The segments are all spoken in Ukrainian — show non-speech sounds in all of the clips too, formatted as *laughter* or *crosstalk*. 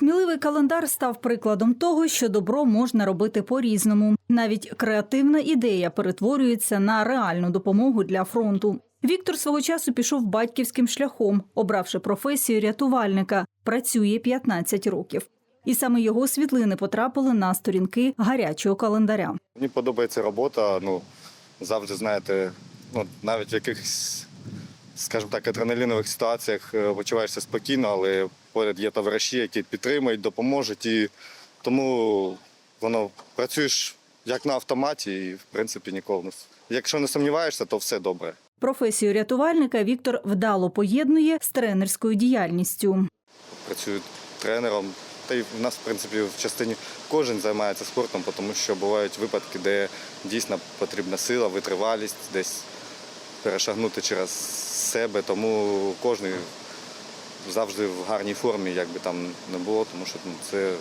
Сміливий календар став прикладом того, що добро можна робити по-різному. Навіть креативна ідея перетворюється на реальну допомогу для фронту. Віктор свого часу пішов батьківським шляхом, обравши професію рятувальника. Працює 15 років. І саме його світлини потрапили на сторінки гарячого календаря. Мені подобається робота. Ну завжди знаєте, ну навіть в якихось, скажімо так, адреналінових ситуаціях е, почуваєшся спокійно, але поряд є товариші, які підтримують, допоможуть. І тому воно працюєш як на автоматі, і в принципі ніколи не. Якщо не сумніваєшся, то все добре. Професію рятувальника Віктор вдало поєднує з тренерською діяльністю. Працюю тренером. Та й в нас, в принципі, в частині кожен займається спортом, тому що бувають випадки, де дійсно потрібна сила, витривалість, десь перешагнути через себе. Тому кожен завжди в гарній формі, як би там не було, тому що ну, це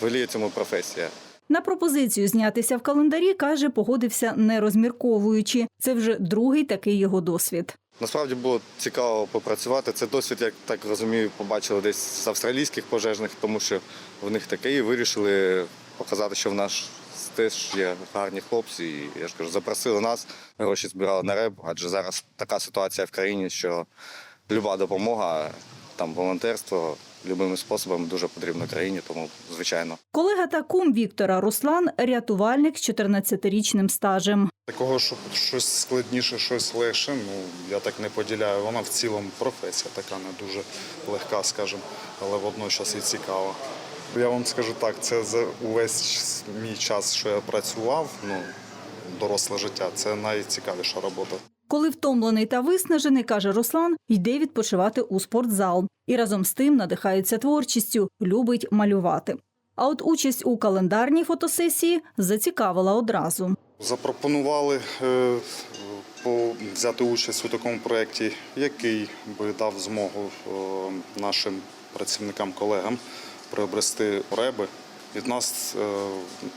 веліє цьому професія. На пропозицію знятися в календарі каже, погодився не розмірковуючи. Це вже другий такий його досвід. Насправді було цікаво попрацювати. Це досвід, як так розумію, побачили десь з австралійських пожежних, тому що в них таке і вирішили показати, що в нас теж є гарні хлопці. І я ж кажу, запросили нас, гроші збирали на реб, адже зараз така ситуація в країні, що люба допомога, там волонтерство любими способами дуже потрібно країні, тому звичайно. Колега та кум Віктора Руслан рятувальник з 14-річним стажем. Такого, щоб щось складніше, щось легше, ну я так не поділяю. Вона в цілому професія така не дуже легка, скажімо, але водночас і цікава. Я вам скажу так, це за увесь мій час, що я працював, ну доросле життя, це найцікавіша робота. Коли втомлений та виснажений, каже Руслан, йде відпочивати у спортзал і разом з тим надихається творчістю, любить малювати. А от участь у календарній фотосесії зацікавила одразу. Запропонували е, по- взяти участь у такому проєкті, який би дав змогу е, нашим працівникам, колегам приобрести реби. Від нас е,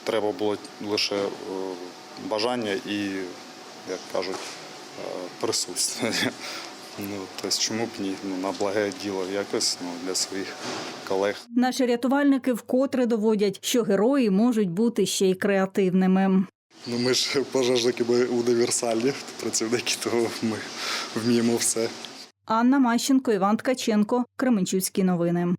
треба було лише е, бажання і, як кажуть, е, присутствие. *laughs* Ну, тобто, чому б ні? Ну, на благе діло якось ну, для своїх колег. Наші рятувальники вкотре доводять, що герої можуть бути ще й креативними. Ну, ми ж пожежники, ми універсальні працівники, тому ми вміємо все. Анна Мащенко, Іван Ткаченко, Кременчуцькі новини.